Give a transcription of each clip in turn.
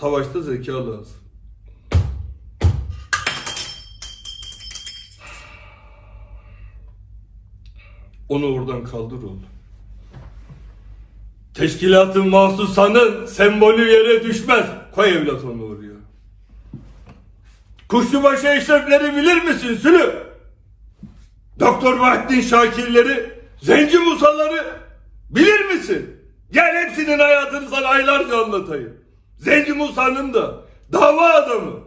Savaşta zeka lazım. Onu oradan kaldır oğlum. Teşkilatın mahsusanın sembolü yere düşmez. Koy evlat onu oraya. Kuşlubaşı eşrefleri bilir misin Sülü? Doktor Bahattin Şakirleri, Zenci Musaları bilir misin? Gel hepsinin hayatını sana aylarca anlatayım. Zenci Musa'nın da dava adamı.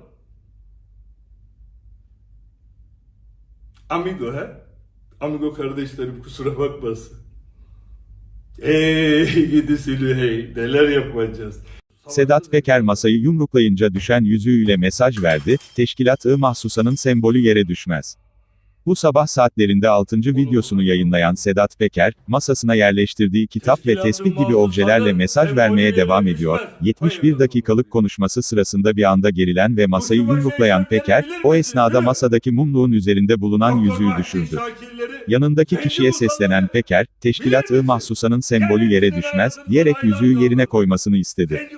Amigo he? Amigo kardeşlerim kusura bakmasın. Ey gidi Sülü hey neler yapacağız. Sedat Peker masayı yumruklayınca düşen yüzüğüyle mesaj verdi, Teşkilat-ı Mahsusa'nın sembolü yere düşmez. Bu sabah saatlerinde 6. videosunu yayınlayan Sedat Peker, masasına yerleştirdiği kitap ve tesbih gibi objelerle mesaj vermeye devam ediyor. 71 dakikalık konuşması sırasında bir anda gerilen ve masayı yumruklayan Peker, o esnada masadaki mumluğun üzerinde bulunan yüzüğü düşürdü. Yanındaki kişiye seslenen Peker, Teşkilat-ı Mahsusa'nın sembolü yere düşmez, diyerek yüzüğü yerine koymasını istedi.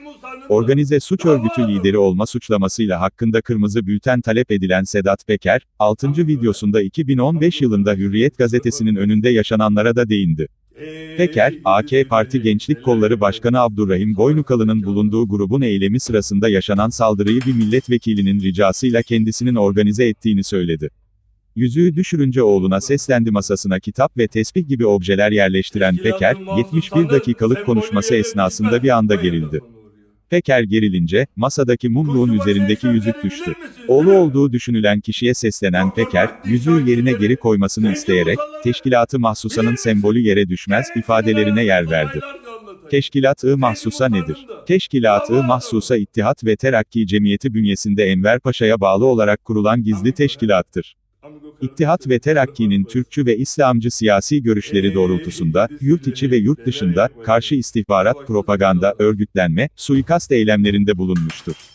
Organize suç örgütü lideri olma suçlamasıyla hakkında kırmızı bülten talep edilen Sedat Peker, 6. videosunda 2015 yılında Hürriyet gazetesinin önünde yaşananlara da değindi. Peker, AK Parti Gençlik Kolları Başkanı Abdurrahim Boynukalı'nın bulunduğu grubun eylemi sırasında yaşanan saldırıyı bir milletvekilinin ricasıyla kendisinin organize ettiğini söyledi. Yüzüğü düşürünce oğluna seslendi masasına kitap ve tesbih gibi objeler yerleştiren Peker, 71 dakikalık konuşması esnasında bir anda gerildi. Peker gerilince, masadaki mumluğun üzerindeki yüzük düştü. Oğlu olduğu düşünülen kişiye seslenen Peker, yüzüğü yerine geri koymasını isteyerek, teşkilatı mahsusanın sembolü yere düşmez ifadelerine yer verdi. Teşkilat-ı Mahsusa nedir? Teşkilat-ı Mahsusa İttihat ve Terakki Cemiyeti bünyesinde Enver Paşa'ya bağlı olarak kurulan gizli teşkilattır. İttihat ve Terakki'nin Türkçü ve İslamcı siyasi görüşleri doğrultusunda, yurt içi ve yurt dışında, karşı istihbarat, propaganda, örgütlenme, suikast eylemlerinde bulunmuştur.